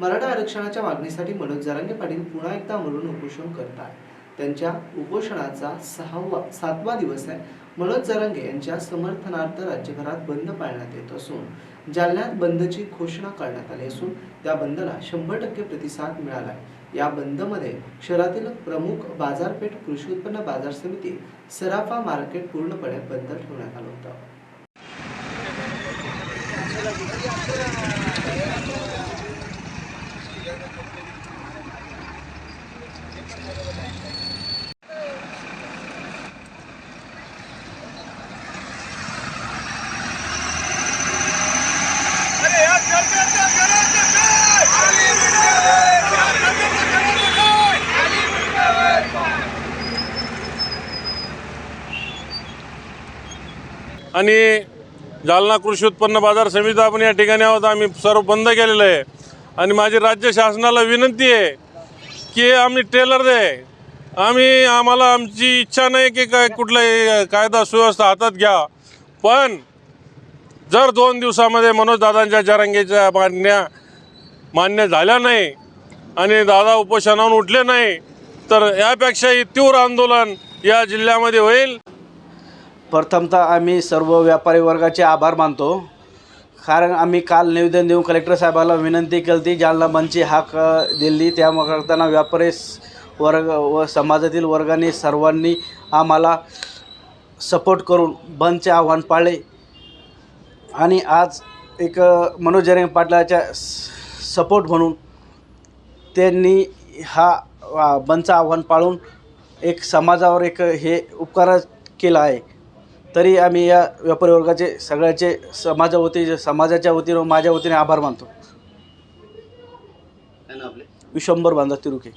मराठा आरक्षणाच्या मागणीसाठी मनोज जरांगे पाटील पुन्हा एकदा मरून उपोषण करत आहेत त्यांच्या उपोषणाचा सहावा सातवा दिवस आहे. मनोज जरांगे यांच्या समर्थनार्थ राज्यभरात बंद पाळण्यात येत असून जालन्यात बंदची घोषणा करण्यात आली असून त्या बंदला शंभर टक्के प्रतिसाद मिळाला आहे या बंदमध्ये शहरातील प्रमुख बाजारपेठ कृषी उत्पन्न बाजार समिती सराफा मार्केट पूर्णपणे बंद ठेवण्यात आलं होतं अरे या सरकारच्या घराचं काय? या सरकारच्या घराचं काय? आणि जालना कृषी उत्पन्न बाजार समिती आपण या ठिकाणी आहोत. आम्ही सर्व बंद केलेलं आहे. आणि माझी राज्य शासनाला विनंती आहे की आम्ही टेलर दे आम्ही आम्हाला आमची इच्छा नाही की काय कुठलाही कायदा सुव्यवस्था हातात घ्या. पण जर दोन दिवसामध्ये मनोजदादांच्या जरांगेच्या मान्या मान्य झाल्या नाही आणि दादा उपोषणावरून उठले नाही तर यापेक्षाही तीव्र आंदोलन या जिल्ह्यामध्ये होईल. प्रथमतः आम्ही सर्व व्यापारी वर्गाचे आभार मानतो. कारण आम्ही काल निवेदन देऊन कलेक्टर साहेबाला विनंती केली होती जालना बंदची हाक दिली त्या करताना व्यापारी वर्ग व समाजातील वर्गाने सर्वांनी आम्हाला सपोर्ट करून बंदचे आव्हान पाळले. आणि आज एक मनोज जरे पाटलाच्या स- सपोर्ट म्हणून त्यांनी हा बंदचं आव्हान पाळून एक समाजावर एक हे उपकार केला आहे. तरी आम्ही या व्यापारी वर्गाचे सगळ्याचे समाजा वती समाजाच्या वतीनं माझ्या वतीने आभार मानतो. विश्वंभर बांधा तिरुके.